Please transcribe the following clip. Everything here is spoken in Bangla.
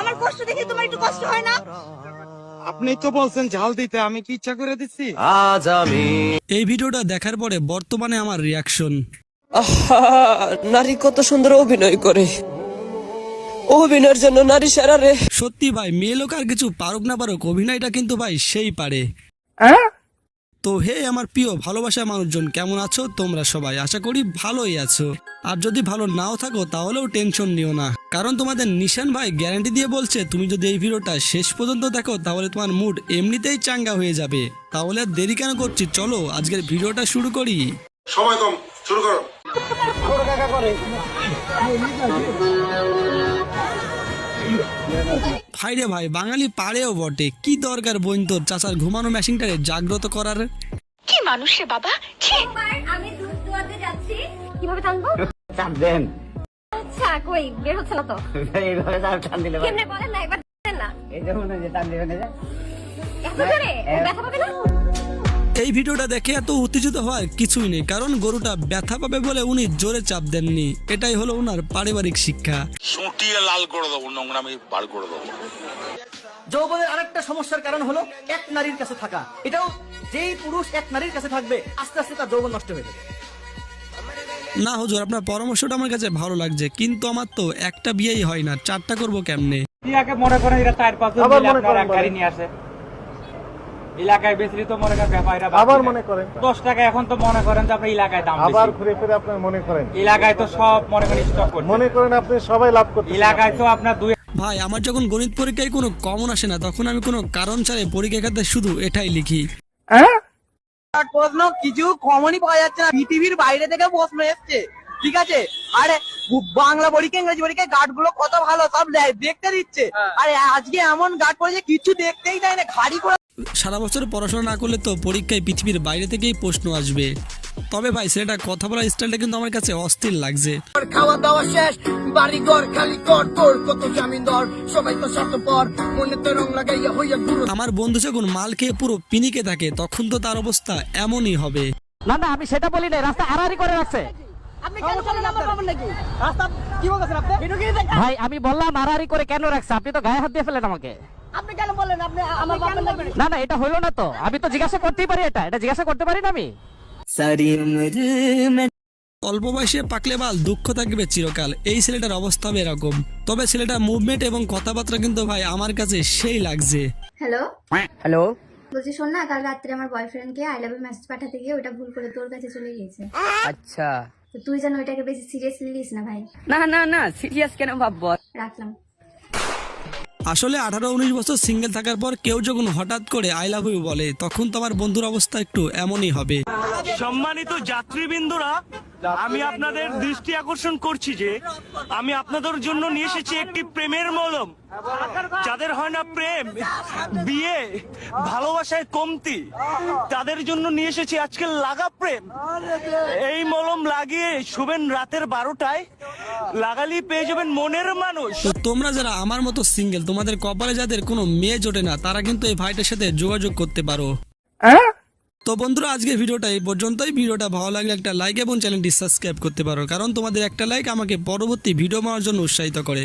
আমার কষ্ট দেখে তোমার একটু কষ্ট হয় না? আপনি তো বলছেন ঝাল দিতে আমি কি ইচ্ছা করে দিচ্ছি আজ আমি এই ভিডিওটা দেখার পরে বর্তমানে আমার রিয়াকশন আহা নারী কত সুন্দর অভিনয় করে। অভিনয়ের জন্য নারী সেরা রে। সত্যি ভাই মেয়ে লোক আর কিছু পারুক না পারুক অভিনয়টা কিন্তু ভাই সেই পারে। তো হে আমার প্রিয় ভালোবাসা মানুষজন কেমন আছো? তোমরা সবাই আশা করি ভালোই আছো। আর যদি ভালো নাও থাকো তাহলেও টেনশন নিও না। কারণ তোমাদের নিশান ভাই গ্যারান্টি দিয়ে বলছে তুমি যদি এই ভিডিওটা শেষ পর্যন্ত দেখো তাহলে তোমার মুড এমনিতেই চাঙ্গা হয়ে যাবে। তাহলে আর দেরি কেন করছি? চলো আজকের ভিডিওটা শুরু করি। সময় কম শুরু করো। ভাই রে ভাই বাঙালি পারেও বটে। কি দরকার বোন তোর? চাচার ঘুমানো মেশিনটারে জাগ্রত করার? কি মানুষ রে বাবা? ছি। আমি দুধ দোয়াতে যাচ্ছি। কীভাবে টানবো? চাপ দেন। আচ্ছা কই? বের হচ্ছে না তো। এইভাবে চাপ টান দিলে কেমনে বলেন না? একবার দেন না। এই যেমন ওই যে টান দিবেন এই যে। এত জোরে? ও ব্যথা পাবে না? এই ভিডিওটা দেখে এত উত্তেজিত হওয়ার কিছুই নেই কারণ গরুটা ব্যথা পাবে বলে উনি জোরে চাপ দেননি। এটাই হলো ওনার পারিবারিক শিক্ষা। সুটিয়ে লাল করে দেবো নোংরামি বার করে দেবো। যৌবনের আরেকটা সমস্যার কারণ হলো এক নারীর কাছে থাকা। এটাও যেই পুরুষ এক নারীর কাছে থাকবে আস্তে আস্তে তার যৌবন নষ্ট হয়ে যাবে। না হুজুর আপনার পরামর্শটা আমার কাছে ভালো লাগছে কিন্তু আমার তো একটা বিয়েই হয় না চারটা করব কেমনে? মনে করেন এরা চার পাঁচ গাড়ি নিয়ে আসে। এলাকায় বেশি তো মনে করেন ব্যাপারীরা আবার মনে করেন। দশ টাকা এখন তো মনে করেন যে আপনার এলাকায় দাম আবার ঘুরে ফিরে আপনার মনে করেন। এলাকায় তো সব মনে করেন স্টক করছে। মনে করেন আপনি সবাই লাভ করতে এলাকায় তো আপনার দুই ভাই আমার যখন গণিত পরীক্ষায় কোনো কমন আসে না তখন আমি কোনো কারণ ছাড়াই পরীক্ষা খাতে শুধু এটাই লিখি। প্রশ্ন কিছু কমনই পাওয়া যাচ্ছে না। পৃথিবীর বাইরে থেকে প্রশ্ন এসছে। ঠিক আছে? আরে বাংলা পরীক্ষা ইংরেজি পরীক্ষায় গার্ডগুলো কত ভালো সব দেখতে দিচ্ছে। আরে আজকে এমন গার্ড পড়েছে কিছু দেখতেই চায় না। ঘাড়ি করে সারা বছর পড়াশোনা না করলে তো পরীক্ষায় পৃথিবীর বাইরে থেকেই প্রশ্ন আসবে। তবে ভাই সেটা কথা বলার স্টাইলটা কিন্তু আমার কাছে অস্থির লাগছে। খাওয়া দাওয়া শেষ বাড়ি ঘর খালি কর তোর কত জামিন দর সবাই তো শত পর মনে তো রং লাগাইয়া হইয়া আমার বন্ধু যখন মাল খেয়ে পুরো পিনিকে থাকে তখন তো তার অবস্থা এমনই হবে। না না আমি সেটা বলি না রাস্তা আড়াআড়ি করে রাখছে। আপনি কেন চলে নাম্বার পাবেন নাকি? রাস্তা কি বলতেছেন আপনি? ভিডিও কি দেখেন? ভাই আমি বললাম আড়াআড়ি করে কেন রাখছে? আপনি তো গায়ে হাত দিয়ে ফেলেন আমাকে। আপনি কেন বললেন আপনি আমার পাবেন না না এটা হইল না তো। আমি তো জিজ্ঞাসা করতেই পারি এটা। এটা জিজ্ঞাসা করতে পারি না আমি। অল্প বয়সে পাকলে বাল দুঃখ থাকবে চিরকাল। এই ছেলেটার অবস্থা হবে এরকম। তবে ছেলেটার মুভমেন্ট এবং কথাবার্তা কিন্তু ভাই আমার কাছে সেই লাগছে। হ্যালো? হ্যালো? বলছি শোন না কাল রাত্রে আমার বয়ফ্রেন্ডকে আই লাভ ইউ মেসেজ পাঠাতে গিয়ে ওটা ভুল করে তোর কাছে চলে গিয়েছে। আচ্ছা। তুই যেন ওইটাকে বেশি সিরিয়াসলি নিস না ভাই। না না না সিরিয়াস কেন ভাববো? রাখলাম। আসলে আঠারো উনিশ বছর সিঙ্গেল থাকার পর কেউ যখন হঠাৎ করে আই লাভ ইউ বলে, তখন তোমার বন্ধুর অবস্থা একটু এমনই হবে। সম্মানিত যাত্রীবৃন্দরা আমি আপনাদের দৃষ্টি আকর্ষণ করছি যে আমি আপনাদের জন্য নিয়ে এসেছি একটি প্রেমের মলম। যাদের হয় না প্রেম বিয়ে ভালোবাসায় কমতি তাদের জন্য নিয়ে এসেছি আজকে লাগা প্রেম। এই মলম লাগিয়ে শুবেন রাতের বারোটায় লাগালি পেয়ে যাবেন মনের মানুষ। তো তোমরা যারা আমার মতো সিঙ্গেল তোমাদের কপালে যাদের কোনো মেয়ে জোটে না তারা কিন্তু এই ভাইটার সাথে যোগাযোগ করতে পারো। তো বন্ধুরা, আজকে ভিডিওটা এই পর্যন্তই। ভিডিওটা ভালো লাগলে একটা লাইক এবং চ্যানেলটি সাবস্ক্রাইব করতে পারো, কারণ তোমাদের একটা লাইক আমাকে পরবর্তী ভিডিও বানানোর জন্য উৎসাহিত করে।